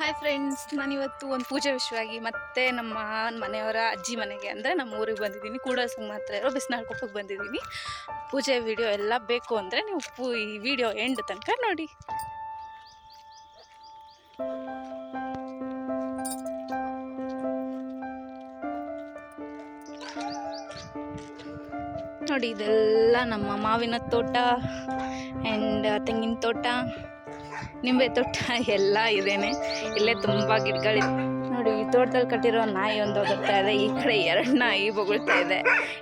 Hi friends ನಾನಿವತ್ತು ಒಂದು ಪೂಜೆ ವಿಷಯವಾಗಿ ಮತ್ತೆ ನಮ್ಮ ಮನೆಯವರ ಅಜ್ಜಿ ಮನೆಗೆ ಅಂದರೆ ನಮ್ಮ ಊರಿಗೆ ಬಂದಿದ್ದೀನಿ. ಕೂಡ ಮಾತ್ರ ಇರೋ ಬಿಸಿನಾಳ್ ಕೊಪ್ಪಕ್ಕೆ ಬಂದಿದ್ದೀನಿ. ಪೂಜೆ ವಿಡಿಯೋ ಎಲ್ಲ ಬೇಕು ಅಂದರೆ ನೀವು ಪೂ ಈ ವಿಡಿಯೋ ಎಂಡ್ ತನಕ ನೋಡಿ. ನೋಡಿ, ಇದೆಲ್ಲ ನಮ್ಮ ಮಾವಿನ ತೋಟ ಆ್ಯಂಡ್ ತೆಂಗಿನ ತೋಟ. ನಿಂಬೆ ತೋಟ ಎಲ್ಲ ಇದೇನೆ. ಇಲ್ಲೇ ತುಂಬ ಗಿಡಗಳಿವೆ ನೋಡಿ, ಈ ತೋಟದಲ್ಲಿ ಕಟ್ಟಿರೋ ನಾಯಿ ಒಂದು ಹೋಗುತ್ತಾ ಇದೆ. ಈ ಕಡೆ ಎರಡು ನಾಯಿ ಬೊಗಳ್ತಾ ಇದೆ.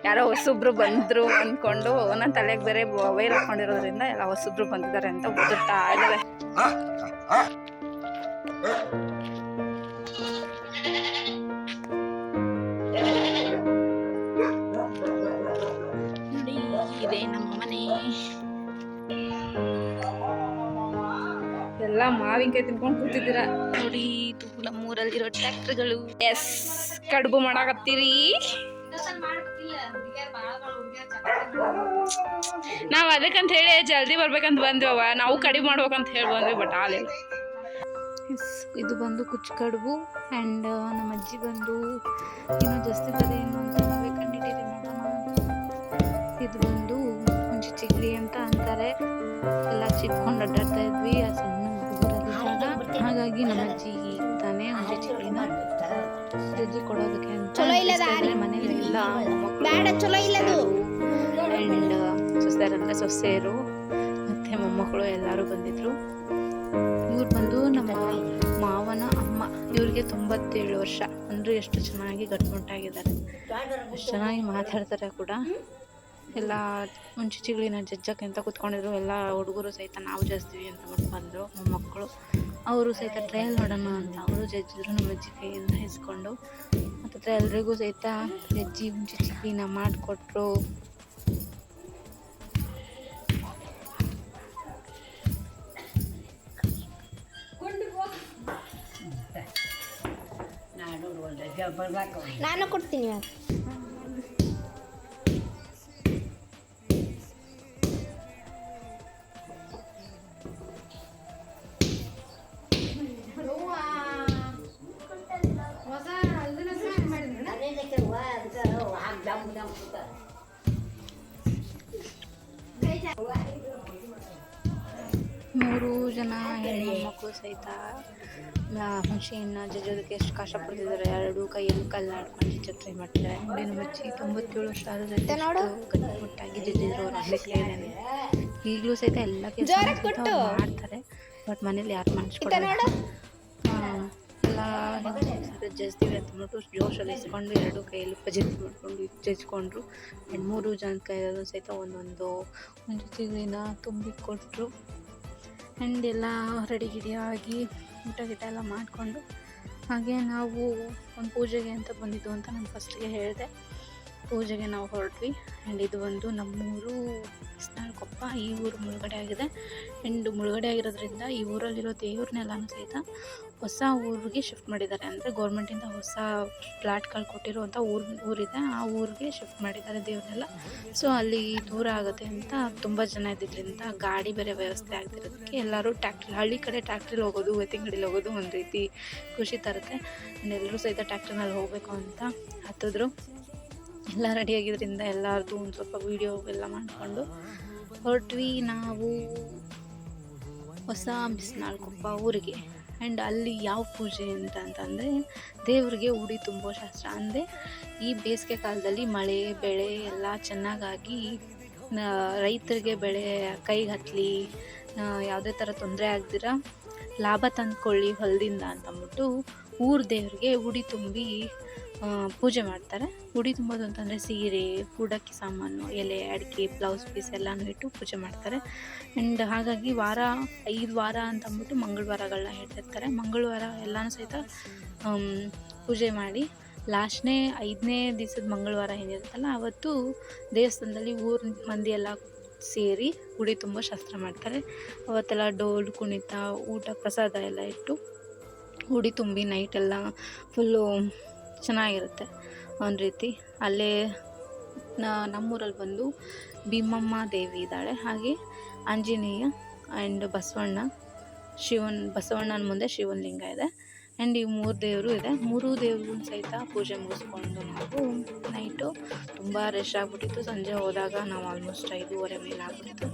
ಯಾರೋ ಹೊಸಬ್ರು ಬಂದರು ಅಂದ್ಕೊಂಡು ನನ್ನ ತಲೆಗೆ ಬೇರೆ ವೈರ್ ಹಾಕೊಂಡಿರೋದ್ರಿಂದ ಎಲ್ಲ ಹೊಸಬ್ರು ಬಂದಿದ್ದಾರೆ ಅಂತ ಓದುತ್ತಾ ಇದ್ದಾರೆ ನೋಡಿ, ಇದೆ ನಮ್ಮ ಮನೆ. ಎಲ್ಲ ಮಾವಿನಕಾಯಿ ತಿನ್ಕೊಂಡು ಕೂತಿದ್ದೀರ? ನೋಡಿ ಇದು ನಮ್ಮೂರಲ್ಲಿರೋ ಟ್ರ್ಯಾಕ್ಟರ್ಗಳು. ಎಸ್ ಕಡುಬು ಮಾಡಾಕತ್ತೀರಿ. ನಾವು ಅದಕ್ಕಂತ ಹೇಳಿ ಜಲ್ದಿ ಬರ್ಬೇಕಂತ ಬಂದ್ವವ ನಾವು ಕಡಿಮೆ ಮಾಡ್ಬೇಕಂತ ಹೇಳಿ ಬಂದ್ವಿ ಬಟ್ ಆಲಿಲ್ಲ ಇದು ಬಂದು ಕುಚ್ಚು ಕಡುಬು ಅಂಡ್ ನಮ್ಮ ಅಜ್ಜಿ ಬಂದು ಇನ್ನೂ ಜಾಸ್ತಿ ಬರೀ ಏನು ಅಂತ ನೀವೇ ಕಂಡಿದ್ದೀರಿ ಮೇಡಮ್. ಇದು ಬಂದು ಮುಂಚೆ ಚಿಗ್ಲಿ ಅಂತ ಅಂತಾರೆ. ಎಲ್ಲ ಚಿಕ್ಕೊಂಡು ಅಡ್ಡಾಡ್ತಾ ಇದ್ವಿ ಆ ಹಾಗಾಗಿ ನಮ್ಮ ಅಜ್ಜಿ ತಾನೇ ಒಂದು ಚಿಕ್ಕಿನ ಅಜ್ಜಿ ಕೊಡೋದಕ್ಕೆ ಅಂತ ಇಲ್ಲದು ಆ್ಯಂಡ್ ಸೊಸೆಯರಂದ್ರೆ ಸೊಸೆಯರು ಮತ್ತೆ ಮೊಮ್ಮಕ್ಕಳು ಎಲ್ಲರೂ ಬಂದಿದ್ರು. ಇವ್ರು ಬಂದು ನಮ್ಮ ಮಾವನ ಅಮ್ಮ ಇವ್ರಿಗೆ ತೊಂಬತ್ತೇಳು ವರ್ಷ. ಅಂದ್ರೆ ಎಷ್ಟು ಚೆನ್ನಾಗಿ ಗಟ್ಮುಟ್ಟಾಗಿದ್ದಾರೆ. ಎಷ್ಟು ಚೆನ್ನಾಗಿ ಮಾತಾಡ್ತಾರೆ ಕೂಡ. ಎಲ್ಲ ಮುಂಚೆಗಳಿನ ಜಜ್ಜಕ್ಕೆ ಅಂತ ಕೂತ್ಕೊಂಡಿದ್ರು. ಎಲ್ಲ ಹುಡುಗರು ಸಹಿತ ನಾವು ಜಾಸ್ತಿ ಅಂತ ಬಂದರು ಮೊಮ್ಮಕ್ಕಳು. ಅವರು ಸಹಿತ ಟ್ರಯಲ್ ನೋಡೋಣ ಅಂತ ಅವರು ಜಜ್ಜಿದ್ರು ನಮ್ಮ ಅಜ್ಜಿ ಕೈಯಿಂದ ಇಸ್ಕೊಂಡು ಮತ್ತು ಎಲ್ರಿಗೂ ಸಹಿತ ಜಜ್ಜಿ ಮುಂಚೆ ಚಿಕ್ಕಿನ ಮಾಡಿಕೊಟ್ರು. ನಾನು ಕೊಡ್ತೀನಿ ಮೂರು ಜನ ಹೆಣ್ಣು ಮಕ್ಕಳು ಸಹಿತ ಹುಣಸೆಹಣ್ಣ ಜಜ್ಜೋದಕ್ಕೆ ಎಷ್ಟು ಕಷ್ಟಪಡ್ತಿದ್ದಾರೆ. ಎರಡು ಕೈಯಲ್ಲಿ ಕಲ್ಲು ಆಡ್ಕೊಂಡು ಟ್ರೈ ಮಾಡ್ತಾರೆ ನೋಡಿ ನಮ್ಮ ಅಜ್ಜಿ ತೊಂಬತ್ತೇಳು ವರ್ಷ ಆದ್ರೂ ನೋಡು. ಗಟ್ಟಿಮುಟ್ಟಾಗಿ ಜಜ್ಜಿದ್ರು ಅವ್ರು ಈಗಲೂ ಸಹಿತ ಎಲ್ಲ ಕೆಲಸ ಮಾಡ್ತಾರೆ. ಬಟ್ ಮನೇಲಿ ಯಾರು ಎಲ್ಲ ಜಜ್ತೀವಿ ಅಂತ ಅಂದ್ಬಿಟ್ಟು ಜೋಶಲ್ಲಿ ಇಸ್ಕೊಂಡು ಎರಡು ಕೈಯಲ್ಲಿ ಪಜೆಟ್ ಮಾಡಿಕೊಂಡು ಜಜ್ಕೊಂಡ್ರು ಆ್ಯಂಡ್ ಮೂರು ಜನ ಕೈಯಲ್ಲೂ ಸಹಿತ ಒಂದೊಂದು ಒಂದು ತಿಂಗಳಿನ ತುಂಬಿ ಕೊಟ್ಟರು ಆ್ಯಂಡ್ ಎಲ್ಲ ರೆಡಿ ಗಿಡಿಯಾಗಿ ಊಟ ಗೀಟ ಎಲ್ಲ ಮಾಡಿಕೊಂಡು ಹಾಗೆ ನಾವು ಒಂದು ಪೂಜೆಗೆ ಅಂತ ಬಂದಿದ್ದು ಅಂತ ನಾನು ಫಸ್ಟಿಗೆ ಹೇಳಿದೆ. ಪೂಜೆಗೆ ನಾವು ಹೊರಟ್ವಿ. ಆ್ಯಂಡ್ ಇದು ಒಂದು ನಮ್ಮೂರು ಕೊಪ್ಪ. ಈ ಊರು ಮುಳುಗಡೆ ಆಗಿದೆ. ಆ್ಯಂಡ್ ಮುಳುಗಡೆ ಆಗಿರೋದ್ರಿಂದ ಈ ಊರಲ್ಲಿರೋ ದೇವ್ರನ್ನೆಲ್ಲನೂ ಸಹಿತ ಹೊಸ ಊರಿಗೆ ಶಿಫ್ಟ್ ಮಾಡಿದ್ದಾರೆ. ಅಂದರೆ ಗೌರ್ಮೆಂಟಿಂದ ಹೊಸ ಫ್ಲ್ಯಾಟ್ಗಳು ಕೊಟ್ಟಿರುವಂಥ ಊರು, ಊರಿದೆ. ಆ ಊರಿಗೆ ಶಿಫ್ಟ್ ಮಾಡಿದ್ದಾರೆ ದೇವ್ರನ್ನೆಲ್ಲ. ಸೊ ಅಲ್ಲಿ ದೂರ ಆಗುತ್ತೆ ಅಂತ ತುಂಬ ಜನ ಇದ್ದಿದ್ದರಿಂದ ಗಾಡಿ ಬೇರೆ ವ್ಯವಸ್ಥೆ ಆಗ್ತಿರೋದಕ್ಕೆ ಎಲ್ಲರೂ ಟ್ಯಾಕ್ಟ್ರಿ ಹಳ್ಳಿ ಕಡೆ ಟ್ಯಾಕ್ಟ್ರಿಲಿ ಹೋಗೋದು ಎತ್ತಿಂಗಡಿಲಿ ಹೋಗೋದು ಒಂದು ರೀತಿ ಖುಷಿ ತರುತ್ತೆ. ಆ್ಯಂಡ್ ಎಲ್ಲರೂ ಸಹಿತ ಟ್ಯಾಕ್ಟ್ರಿನಲ್ಲಿ ಹೋಗಬೇಕು ಅಂತ ಹತ್ತಿದ್ರು. ಎಲ್ಲ ರೆಡಿಯಾಗಿದ್ದರಿಂದ ಎಲ್ಲರದು ಒಂದು ಸ್ವಲ್ಪ ವೀಡಿಯೋ ಎಲ್ಲ ಮಾಡಿಕೊಂಡು ಹೊರಟ್ವಿ ನಾವು ಹೊಸ ಬಿಸಿನಾಳ್ಕೊಪ್ಪ ಊರಿಗೆ. ಆ್ಯಂಡ್ ಅಲ್ಲಿ ಯಾವ ಪೂಜೆ ಅಂತ ಅಂತಂದರೆ ದೇವರಿಗೆ ಉಡಿ ತುಂಬೋ ಶಾಸ್ತ್ರ. ಅಂದರೆ ಈ ಬೇಸಿಗೆ ಕಾಲದಲ್ಲಿ ಮಳೆ, ಬೆಳೆ ಎಲ್ಲ ಚೆನ್ನಾಗಾಗಿ ರೈತರಿಗೆ ಬೆಳೆ ಕೈಗೆ ಹತ್ತಲಿ ಯಾವುದೇ ಥರ ತೊಂದರೆ ಆಗ್ದಿರ ಲಾಭ ತಂದ್ಕೊಳ್ಳಿ ಹೊಲದಿಂದ ಅಂತಂದ್ಬಿಟ್ಟು ಊರ ದೇವರಿಗೆ ಉಡಿ ತುಂಬಿ ಪೂಜೆ ಮಾಡ್ತಾರೆ. ಉಡಿ ತುಂಬೋದು ಅಂತಂದರೆ ಸೀರೆ ಕೂಡಕ್ಕೆ ಸಾಮಾನು, ಎಲೆ, ಅಡಿಕೆ ಬ್ಲೌಸ್ ಪೀಸ್ ಎಲ್ಲಾನು ಇಟ್ಟು ಪೂಜೆ ಮಾಡ್ತಾರೆ. ಆ್ಯಂಡ್ ಹಾಗಾಗಿ ವಾರ, ಐದು ವಾರ ಅಂತ ಅಂದ್ಬಿಟ್ಟು ಮಂಗಳವಾರಗಳನ್ನ ಹೇಳ್ತಿರ್ತಾರೆ. ಮಂಗಳವಾರ ಎಲ್ಲನೂ ಸಹಿತ ಪೂಜೆ ಮಾಡಿ. ಲಾಸ್ಟ್ನೇ, ಐದನೇ ದಿವಸದ ಮಂಗಳವಾರ ಏನಿರುತ್ತಲ್ಲ, ಅವತ್ತು ದೇವಸ್ಥಾನದಲ್ಲಿ ಊರ ಮಂದಿ ಎಲ್ಲ ಸೇರಿ ಉಡಿ ತುಂಬ ಶಾಸ್ತ್ರ ಮಾಡ್ತಾರೆ. ಅವತ್ತೆಲ್ಲ ಡೋಲು, ಕುಣಿತ, ಊಟ, ಪ್ರಸಾದ ಎಲ್ಲ ಇಟ್ಟು ಉಡಿ ತುಂಬಿ ನೈಟ್ ಎಲ್ಲ ಫುಲ್ಲು ಚೆನ್ನಾಗಿರುತ್ತೆ. ಒಂದು ರೀತಿ. ಅಲ್ಲೇ ನಮ್ಮೂರಲ್ಲಿ ಬಂದು ಭೀಮಮ್ಮ ದೇವಿ ಇದ್ದಾಳೆ. ಹಾಗೆ ಆಂಜನೇಯ ಆ್ಯಂಡ್ ಬಸವಣ್ಣ, ಶಿವನ್, ಬಸವಣ್ಣನ ಮುಂದೆ ಶಿವನ ಲಿಂಗ ಇದೆ. ಆ್ಯಂಡ್ ಈ ಮೂರು ದೇವರು ಇದೆ. ಮೂರು ದೇವರು ಸಹಿತ ಪೂಜೆ ಮುಗಿಸ್ಕೊಂಡು ನಾವು ನೈಟು ತುಂಬ ರಶ್ ಆಗಿಬಿಟ್ಟಿತ್ತು. ಸಂಜೆ ಹೋದಾಗ ನಾವು ಆಲ್ಮೋಸ್ಟ್ ಐದೂವರೆ ಮೇಲೆ ಆಗ್ಬಿಟ್ಟಿತ್ತು.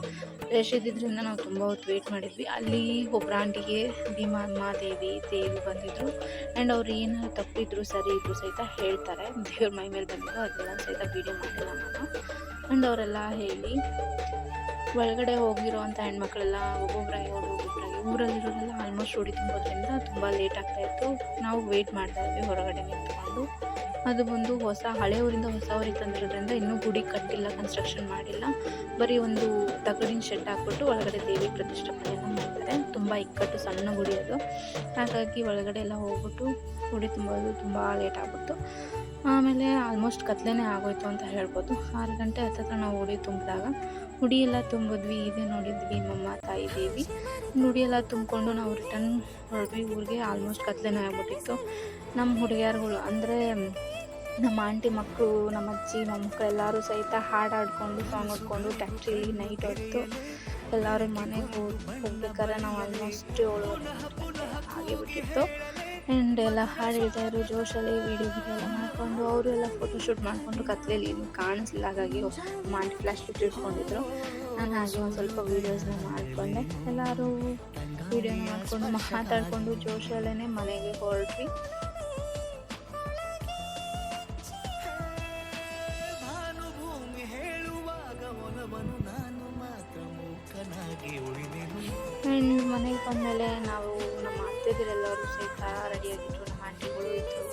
ರಶ್ ಇದ್ದಿದ್ದರಿಂದ ನಾವು ತುಂಬ ಹೊತ್ತು ವೇಟ್ ಮಾಡಿದ್ವಿ. ಅಲ್ಲಿ ಒಬ್ಬರ ಆಂಟಿಗೆ ಭೀಮಮ್ಮ ದೇವಿ ದೇವಿ ಬಂದಿದ್ದರು ಆ್ಯಂಡ್ ಅವ್ರು ಏನಾದ್ರು ತಪ್ಪಿದ್ರು, ಸರಿ ಇದ್ರು ಸಹಿತ ಹೇಳ್ತಾರೆ. ದೇವ್ರ ಮೈ ಮೇಲೆ ಬಂದಿದ್ದು ಅದೆಲ್ಲ ಸಹಿತ ವೀಡಿಯೋ ಮಾಡಿಲ್ಲ ನಾನು ಆ್ಯಂಡ್ ಅವರೆಲ್ಲ ಹೇಳಿ ಒಳಗಡೆ ಹೋಗಿರೋವಂಥ ಹೆಣ್ಮಕ್ಳೆಲ್ಲ ಒಬ್ಬೊಬ್ಬರಾಗಿ ಹೋಗಿ ಒಬ್ಬೊಬ್ಬರಾಗಿ ಊರಲ್ಲಿರೋರೆಲ್ಲ ಆಲ್ಮೋಸ್ಟ್ ಓಡಿ ತುಂಬೋದ್ರಿಂದ ತುಂಬ ಲೇಟ್ ಆಗ್ತಾಯಿತ್ತು ನಾವು ವೆಯ್ಟ್ ಮಾಡ್ತಾ ಇದ್ವಿ ಹೊರಗಡೆ ನಿಂತ್ಕೊಂಡು. ಅದು ಬಂದು ಹೊಸ ಹಳೆ ಊರಿಂದ ಹೊಸ ಊರಿಗೆ ತಂದಿರೋದ್ರಿಂದ ಇನ್ನೂ ಗುಡಿ ಕಟ್ಟಿಲ್ಲ ಕನ್ಸ್ಟ್ರಕ್ಷನ್ ಮಾಡಿಲ್ಲ. ಬರೀ ಒಂದು ತಗಡಿನ ಶೆಡ್ ಹಾಕ್ಬಿಟ್ಟು ಒಳಗಡೆ ದೇವಿ ಪ್ರತಿಷ್ಠಾಪನೆಯನ್ನು ಮಾಡ್ತಾರೆ ತುಂಬ ಇಕ್ಕಟ್ಟು ಸಣ್ಣ ಗುಡಿ ಅದು. ಹಾಗಾಗಿ ಒಳಗಡೆ ಎಲ್ಲ ಹೋಗ್ಬಿಟ್ಟು ಗುಡಿ ತುಂಬೋದು ತುಂಬ ಲೇಟ್ ಆಗ್ಬಿಟ್ಟು ಆಮೇಲೆ ಆಲ್ಮೋಸ್ಟ್ ಕತ್ಲೇ ಆಗೋಯ್ತು ಅಂತ ಹೇಳ್ಬೋದು. ಆರು ಗಂಟೆ ಹತ್ತತ್ರ ನಾವು ಉಡಿ ತುಂಬಿದಾಗ ಉಡಿ ಎಲ್ಲ ತುಂಬಿದ್ವಿ. ಇದೆ ನೋಡಿದ್ವಿ ನಮ್ಮ ತಾಯಿ ದೇವಿ. ನುಡಿಯೆಲ್ಲ ತುಂಬಿಕೊಂಡು ನಾವು ರಿಟರ್ನ್ ಹೊರಡ್ವಿ ಊರಿಗೆ ಆಲ್ಮೋಸ್ಟ್ ಕತ್ಲೇನೇ ಆಗ್ಬಿಟ್ಟಿತ್ತು. ನಮ್ಮ ಹುಡುಗಿಯರುಗಳು, ಅಂದರೆ ನಮ್ಮ ಆಂಟಿ ಮಕ್ಕಳು, ನಮ್ಮ ಅಜ್ಜಿ ಮಕ್ಕಳು ಎಲ್ಲರೂ ಸಹಿತ ಹಾಡು ಸಾಂಗ್ ಹೊಡ್ಕೊಂಡು ಟ್ಯಾಕ್ಟ್ರಿಲಿ ನೈಟ್ ಹೊತ್ತು ಎಲ್ಲರೂ ಮನೆಗೆ ಹೋಗಿ, ಹೋಗ್ಬೇಕಾದ್ರೆ ನಾವು ಆಲ್ಮೋಸ್ಟ್ ಹಾಗೆ ಬಿಟ್ಟಿತ್ತು. ಆ್ಯಂಡ್ ಎಲ್ಲ ಹಾಡು ಹೇಳ್ತಾಯಿದ್ರು ಜೋಶಲ್ಲಿ ವೀಡಿಯೋ ಗೀಡಿಯೋ ಎಲ್ಲ ಮಾಡಿಕೊಂಡು ಅವರು ಎಲ್ಲ ಫೋಟೋಶೂಟ್ ಮಾಡಿಕೊಂಡು ಕತ್ಲೆಯಲ್ಲಿ ಏನು ಕಾಣಿಸ್ಲಿಲ್ಲ, ಹಾಗಾಗಿ ಮಾಡಿ ಫ್ಲಾಶ್ ಇಟ್ಕೊಂಡಿದ್ರು. ನಾನು ಹಾಗೆ ಒಂದು ಸ್ವಲ್ಪ ವೀಡಿಯೋಸ್ನ ಮಾಡಿಕೊಂಡೆ. ಎಲ್ಲರೂ ವೀಡಿಯೋನ ಮಾಡಿಕೊಂಡು ಮಾತಾಡಿಕೊಂಡು ಜೋಶಲ್ಲೇ ಮನೆಗೆ ಹೊರಟ್ವಿ. ಆ್ಯಂಡ್ ಮನೆಗೆ ಬಂದಮೇಲೆ ನಾವು ನಮ್ಮ ಅತ್ತೆದಿರೆಲ್ಲರೂ ಸಹಿತ ರೆಡಿಯಾಗಿದ್ರು ನಮ್ಮ ಆಂಟಿಗಳು ಇದ್ದರು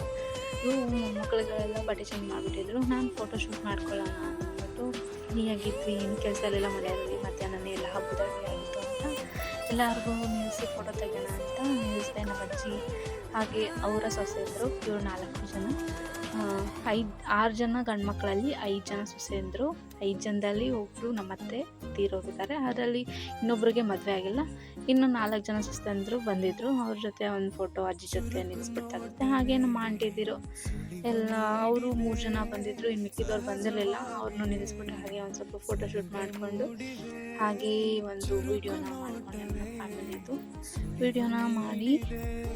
ಇವು ಮೊಮ್ಮಕ್ಕಳುಗಳೆಲ್ಲ ಬಟ್ಟೆ ಚೇಂಜ್ ಮಾಡಿಬಿಟ್ಟಿದ್ರು. ನಾನು ಫೋಟೋ ಶೂಟ್ ಮಾಡ್ಕೊಳ್ಳೋಣ ಅಂದ್ಬಿಟ್ಟು ನೀಯಾಗಿದ್ವಿ ಏನು ಕೆಲಸ ಎಲ್ಲ ಮನೆಯಲ್ಲಿ ಮಧ್ಯಾಹ್ನನೇ ಎಲ್ಲ ಹಬ್ಬದ ಅಡುಗೆ ಆಯಿತು ಅಂತ. ಎಲ್ಲರಿಗೂ ನಿಲ್ಲಿಸಿ ಫೋಟೋ ತೆಗೋಣ ಅಂತ ನಿಲ್ಲಿಸಿದೆ ನಮ್ಮ ಅಜ್ಜಿ ಹಾಗೆ ಅವರ ಸೊಸೆ ಇದ್ದರು ಇವರು ನಾಲ್ಕು ಜನ. ಐದು, ಆರು ಜನ ಗಂಡು ಮಕ್ಕಳಲ್ಲಿ ಐದು ಜನ ಸೊಸೆ ಇದ್ದರು ಐದು ಜನದಲ್ಲಿ ಒಬ್ಬರು ನಮ್ಮ ಅತ್ತೆ ತೀರೋಗಿದ್ದಾರೆ ಅದರಲ್ಲಿ ಇನ್ನೊಬ್ರಿಗೆ ಮದುವೆ ಆಗಿಲ್ಲ. ಇನ್ನು ನಾಲ್ಕು ಜನ ಸೊಸೆಯಂದರು ಬಂದಿದ್ದರು ಅವ್ರ ಜೊತೆ ಒಂದು ಫೋಟೋ ಅಜ್ಜಿ ಜೊತೆ ನಿಲ್ಲಿಸ್ಬಿಟ್ಟಾಗುತ್ತೆ ಹಾಗೆ ನಮ್ಮ ಆಂಟಿದಿರು ಎಲ್ಲ ಅವರು ಮೂರು ಜನ ಬಂದಿದ್ದರು ಇನ್ನು ಮಿಕ್ಕಿದವ್ರು ಬಂದಿರಲಿಲ್ಲ. ಅವ್ರನ್ನೂ ನಿಲ್ಲಿಸ್ಬಿಟ್ಟು ಹಾಗೆ ಒಂದು ಸ್ವಲ್ಪ ಫೋಟೋ ಶೂಟ್ ಮಾಡಿಕೊಂಡು ಹಾಗೇ ಒಂದು ವೀಡಿಯೋನ ಮಾಡಿಕೊಂಡೆ ನಮ್ಮ ವಿಡಿಯೋನ ಮಾಡಿ.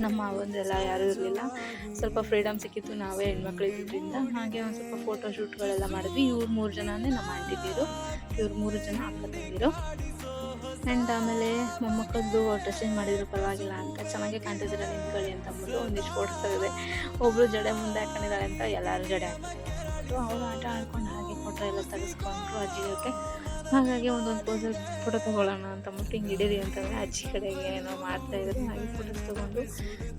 ನಮ್ಮ ಒಂದೆಲ್ಲ ಯಾರೂ ಇರಲಿಲ್ಲ. ಸ್ವಲ್ಪ ಫ್ರೀಡಮ್ ಸಿಕ್ಕಿತ್ತು, ನಾವೇ ಹೆಣ್ಮಕ್ಳು ಇದ್ದಿದ್ದರಿಂದ ಹಾಗೆ ಒಂದು ಸ್ವಲ್ಪ ಫೋಟೋ ಶೂಟ್ಗಳೆಲ್ಲ ಮಾಡಿದ್ವಿ. ಇವ್ರು ಮೂರು ಜನನೇ ನಮ್ಮ ಆಂಟಿದಿರು ಇವ್ರು ಮೂರು ಜನ ಅಕ್ಕ ತಂದಿರು ಆ್ಯಂಡ್ ಆಮೇಲೆ ಮೊಮ್ಮಕ್ಕಳದ್ದು ಡ್ರೆಸ್ ಚೇಂಜ್ ಮಾಡಿದ್ರು. ಪರವಾಗಿಲ್ಲ ಅಂತ ಚೆನ್ನಾಗೆ ಕಾಣ್ತಿದ್ದೀರ ನಿಂತ್ಕೊಳ್ಳಿ ಅಂತ ಅಂದ್ಬಿಟ್ಟು ಒಂದಿಷ್ಟು ಫೋಟೋಸ್ ತೆಗೆದೆ ಒಬ್ಬರು ಜಡೆ ಮುಂದೆ ಹಾಕೊಂಡಿದ್ದಾರೆ ಅಂತ ಎಲ್ಲರೂ ಜಡೆ ಹಾಕ್ತಾರೆ ಅವರು ಆಟ ಆಡ್ಕೊಂಡು ಹಾಗೆ ಫೋಟೋ ಎಲ್ಲ ತೆಗೆಸ್ಕೊಂಡ್ರು ಅಜ್ಜಿ ಜೊತೆ ಹಾಗಾಗಿ ಒಂದೊಂದು ಪೋಸ್ ಫೋಟೋ ತೊಗೊಳ್ಳೋಣ ಅಂತ ಅಂದ್ಬಿಟ್ಟು ಹಿಂಗೆ ಹಿಡೀರಿ ಅಂತಂದರೆ ಅಜ್ಜಿ ಕಡೆಗೆ ಏನೋ ಮಾಡ್ತಾಯಿದ್ರು ಹಾಗೆ ಫೋಟೋಸ್ ತೊಗೊಂಡು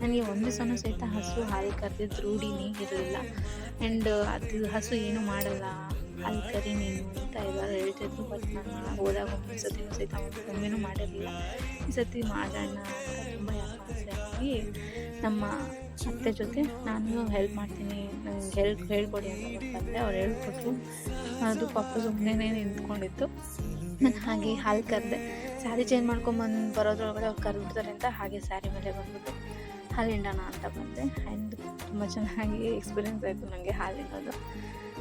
ನನಗೆ ಒಂದು ಸಲ ಸಹಿತ ಹಸು ಹಾಲು ಕರೆದಿದ್ದು ರೂಢಿನೇ ಇರಲಿಲ್ಲ. ಆ್ಯಂಡ್ ಅದು ಹಸು ಏನು ಮಾಡಲ್ಲ. ಹಾಲು ಕರಿ ನೀನು ಅಂತ ಎಲ್ಲರೂ ಹೇಳ್ತಿದ್ರು. ಬಟ್ ನಾನು ಹೋದಾಗ ಒಂದು ಸತಿ ಸಹಿತ ಒಮ್ಮೆನೂ ಮಾಡಿರಲಿಲ್ಲ. ಈ ಸತಿ ಮಾಡೋಣ ಅಂತ ತುಂಬ ಆಸೆ ನಮ್ಮ ಅತ್ತೆ ಜೊತೆ ನಾನು ಹೆಲ್ಪ್ ಮಾಡ್ತೀನಿ. ನಂಗೆ ಹೆಲ್ಪ್ ಹೇಳ್ಕೊಡಿ ಅಂತ ಬಂದೆ ಅವ್ರು ಹೇಳ್ಕೊಟ್ರು. ಅದು ಪಾಪ ಸುಮ್ಮನೆ ನಿಂತ್ಕೊಂಡಿತ್ತು. ನಾನು ಹಾಗೆ ಹಾಲು ಕರೆದೆ. ಸ್ಯಾರಿ ಚೇಂಜ್ ಮಾಡ್ಕೊಂಬಂದು ಬರೋದ್ರೊಳಗಡೆ ಅವ್ರು ಕರೆದಿರ್ತಾರೆ ಅಂತ ಹಾಗೆ ಸ್ಯಾರಿ ಮೇಲೆ ಬಂದ್ಬಿಟ್ಟು ಹಾಲು ಹಿಂಡೋಣ ಅಂತ ಬಂದೆ. ಆ್ಯಂಡ್ ತುಂಬ ಚೆನ್ನಾಗಿ ಎಕ್ಸ್ಪೀರಿಯೆನ್ಸ್ ಆಯಿತು ನನಗೆ ಹಾಲು ಹಿಂಡೋದು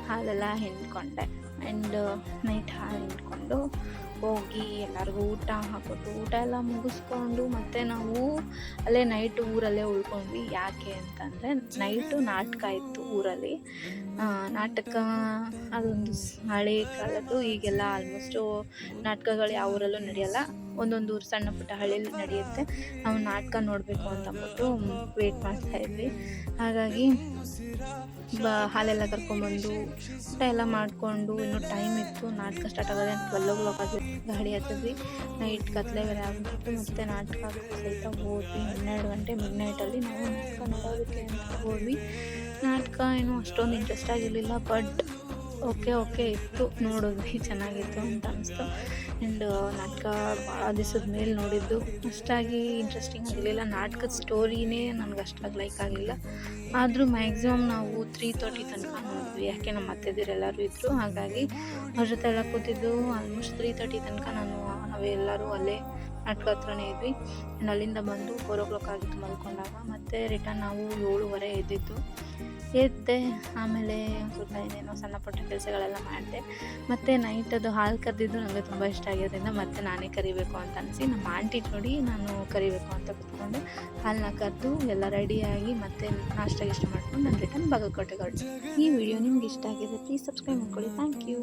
ಹಾಲೆಲ್ಲ ಹಿಂಡ್ಕೊಂಡೆ. ಆ್ಯಂಡ್ ನೈಟ್ ಹಾಲು ಹಿಂಡ್ಕೊಂಡು ಹೋಗಿ ಎಲ್ಲರಿಗೂ ಊಟ ಹಾಕೋದು ಊಟ ಎಲ್ಲ ಮುಗಿಸ್ಕೊಂಡು ಮತ್ತೆ ನಾವು ಅಲ್ಲೇ ನೈಟ್ ಊರಲ್ಲೇ ಉಳ್ಕೊಂಡ್ವಿ. ಯಾಕೆ ಅಂತಂದರೆ ನೈಟು ನಾಟಕ ಇತ್ತು ಊರಲ್ಲಿ. ನಾಟಕ ಅದೊಂದು ಹಳೆ ಕಾಲದ್ದು, ಈಗೆಲ್ಲ ಆಲ್ಮೋಸ್ಟು ನಾಟಕಗಳು ಯಾವ ಊರಲ್ಲೂ ನಡೆಯಲ್ಲ. ಒಂದೊಂದು ಊರು ಸಣ್ಣ ಪುಟ್ಟ ಹಳ್ಳಿಯಲ್ಲಿ ನಡೆಯುತ್ತೆ. ನಾವು ನಾಟಕ ನೋಡಬೇಕು ಅಂತ ಅಂದ್ಬಿಟ್ಟು ವೇಟ್ ಮಾಡ್ತಾ ಇದ್ವಿ. ಹಾಗಾಗಿ ಬ, ಹಾಲೆಲ್ಲ ಕರ್ಕೊಂಡ್ಬಂದು ಊಟ ಎಲ್ಲ ಮಾಡಿಕೊಂಡು ಇನ್ನೂ ಟೈಮ್ ಇತ್ತು. ನಾಟಕ ಸ್ಟಾರ್ಟ್ ಆಗೋದೇ ಟ್ವೆಲ್ ಓ ಕ್ಲಾಕ್ ಆಗಿ ಗಾಡಿ ಹತ್ತಿದ್ವಿ. ನೈಟ್ ಕತ್ಲೆ ಬೇರೆ ಆಗ್ಬಿಟ್ಟು ಮತ್ತೆ ನಾಟಕ ಸಹಿತ ಹೋದ್ವಿ. ಹನ್ನೆರಡು ಗಂಟೆ ಮಿಡ್ ನೈಟಲ್ಲಿ ನಾವು ನಾಟಕ ನೋಡೋದಕ್ಕೆ ಅಂತ ಹೋದ್ವಿ. ನಾಟಕ ಏನು ಅಷ್ಟೊಂದು ಇಂಟ್ರೆಸ್ಟ್ ಆಗಿರಲಿಲ್ಲ ಬಟ್ ಓಕೆ ಓಕೆ ಇತ್ತು. ನೋಡಿದ್ವಿ ಚೆನ್ನಾಗಿತ್ತು ಅಂತ ಅನಿಸ್ತು. ಆ್ಯಂಡ್ ನಾಟಕ ಭಾಳ ದಿವಸದ ಮೇಲೆ ನೋಡಿದ್ದು. ಅಷ್ಟಾಗಿ ಇಂಟ್ರೆಸ್ಟಿಂಗ್ ಆಗಿರಲಿಲ್ಲ ನಾಟಕದ ಸ್ಟೋರಿನೇ ನನಗೆ ಅಷ್ಟಾಗಿ ಲೈಕ್ ಆಗಲಿಲ್ಲ. ಆದರೂ ಮ್ಯಾಕ್ಸಿಮಮ್ ನಾವು ತ್ರೀ ತರ್ಟಿ ತನಕ ನೋಡಿದ್ವಿ. ಯಾಕೆ ನಮ್ಮ ಅತ್ತೆದಿರೆಲ್ಲರೂ ಇದ್ದರು ಹಾಗಾಗಿ ಅವ್ರ ಜೊತೆ ಎಲ್ಲ ಕೂತಿದ್ದು ಆಲ್ಮೋಸ್ಟ್ ತ್ರೀ ತರ್ಟಿ ತನಕ ನಾನು ನಾವೆಲ್ಲರೂ ಅಲ್ಲೇ ನಾಟಕ ಹತ್ರನೇ ಇದ್ವಿ. ಆ್ಯಂಡ್ ಅಲ್ಲಿಂದ ಬಂದು ಫೋರ್ ಓ ಕ್ಲಾಕ್ ಆಗಿತ್ತು ಮಲ್ಕೊಂಡಾಗ ಮತ್ತೆ ರಿಟರ್ನ್ ನಾವು ಏಳುವರೆ ಎದ್ದಿದ್ದು. ಎದ್ದೆ ಆಮೇಲೆ ಸ್ವಲ್ಪ ಏನೇನೋ ಸಣ್ಣ ಪುಟ್ಟ ಕೆಲಸಗಳೆಲ್ಲ ಮಾಡಿದೆ. ಮತ್ತು ನೈಟದು ಹಾಲು ಕರೆದಿದ್ದು ನನಗೆ ತುಂಬ ಇಷ್ಟ ಆಗಿರೋದ್ರಿಂದ ಮತ್ತೆ ನಾನೇ ಕರಿಬೇಕು ಅಂತ ಅನಿಸಿ ನಮ್ಮ ಆಂಟಿ ನೋಡಿ ನಾನು ಕರಿಬೇಕು ಅಂತ ಕೂತ್ಕೊಂಡು. ಹಾಲನ್ನ ಕರೆದು ಎಲ್ಲ ರೆಡಿಯಾಗಿ ಮತ್ತೆ ನಾಷ್ಟ ಇಷ್ಟ ಮಾಡ್ಕೊಂಡು ನಾನು ರಿಟರ್ನ್ ಹೊರಟೆ. ಈ ವಿಡಿಯೋ ನಿಮ್ಗೆ ಇಷ್ಟ ಆಗಿದೆ ಪ್ಲೀಸ್ ಸಬ್ಸ್ಕ್ರೈಬ್ ಮಾಡ್ಕೊಳ್ಳಿ. Thank you